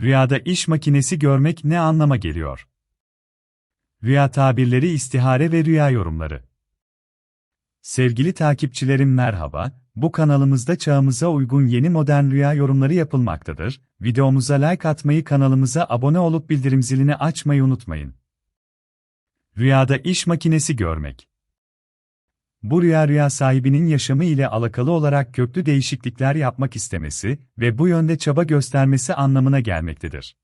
Rüyada iş makinesi görmek ne anlama geliyor? Rüya tabirleri istihare ve rüya yorumları. Sevgili takipçilerim merhaba, bu kanalımızda çağımıza uygun yeni modern rüya yorumları yapılmaktadır. Videomuza like atmayı kanalımıza abone olup bildirim zilini açmayı unutmayın. Rüyada iş makinesi görmek. Bu rüya rüya sahibinin yaşamı ile alakalı olarak köklü değişiklikler yapmak istemesi ve bu yönde çaba göstermesi anlamına gelmektedir.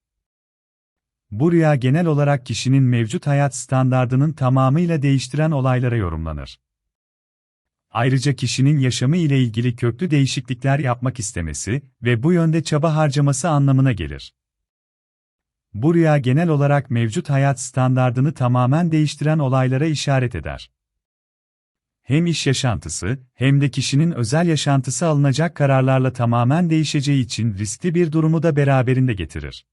Bu rüya genel olarak kişinin mevcut hayat standardının tamamıyla değiştiren olaylara yorumlanır. Ayrıca kişinin yaşamı ile ilgili köklü değişiklikler yapmak istemesi ve bu yönde çaba harcaması anlamına gelir. Bu rüya genel olarak mevcut hayat standardını tamamen değiştiren olaylara işaret eder hem iş yaşantısı, hem de kişinin özel yaşantısı alınacak kararlarla tamamen değişeceği için riskli bir durumu da beraberinde getirir.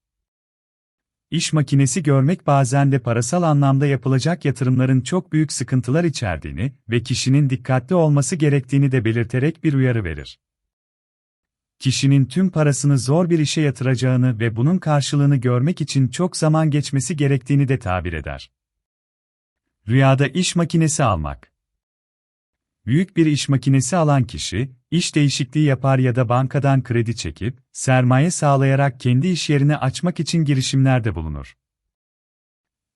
İş makinesi görmek bazen de parasal anlamda yapılacak yatırımların çok büyük sıkıntılar içerdiğini ve kişinin dikkatli olması gerektiğini de belirterek bir uyarı verir. Kişinin tüm parasını zor bir işe yatıracağını ve bunun karşılığını görmek için çok zaman geçmesi gerektiğini de tabir eder. Rüyada iş makinesi almak Büyük bir iş makinesi alan kişi, iş değişikliği yapar ya da bankadan kredi çekip, sermaye sağlayarak kendi iş yerini açmak için girişimlerde bulunur.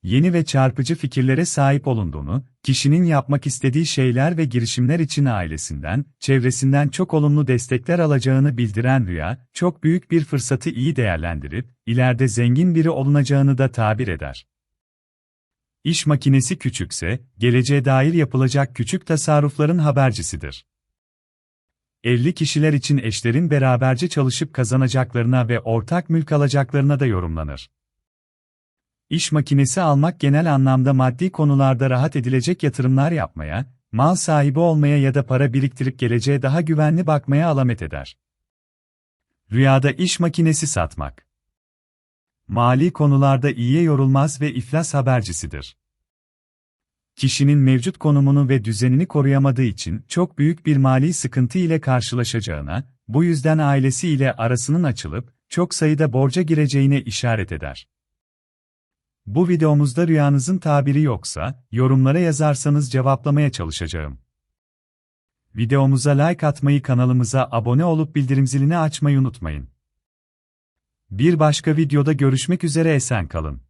Yeni ve çarpıcı fikirlere sahip olunduğunu, kişinin yapmak istediği şeyler ve girişimler için ailesinden, çevresinden çok olumlu destekler alacağını bildiren rüya, çok büyük bir fırsatı iyi değerlendirip, ileride zengin biri olunacağını da tabir eder. İş makinesi küçükse, geleceğe dair yapılacak küçük tasarrufların habercisidir. Evli kişiler için eşlerin beraberce çalışıp kazanacaklarına ve ortak mülk alacaklarına da yorumlanır. İş makinesi almak genel anlamda maddi konularda rahat edilecek yatırımlar yapmaya, mal sahibi olmaya ya da para biriktirip geleceğe daha güvenli bakmaya alamet eder. Rüyada iş makinesi satmak mali konularda iyiye yorulmaz ve iflas habercisidir. Kişinin mevcut konumunu ve düzenini koruyamadığı için çok büyük bir mali sıkıntı ile karşılaşacağına, bu yüzden ailesi ile arasının açılıp, çok sayıda borca gireceğine işaret eder. Bu videomuzda rüyanızın tabiri yoksa, yorumlara yazarsanız cevaplamaya çalışacağım. Videomuza like atmayı kanalımıza abone olup bildirim zilini açmayı unutmayın. Bir başka videoda görüşmek üzere esen kalın.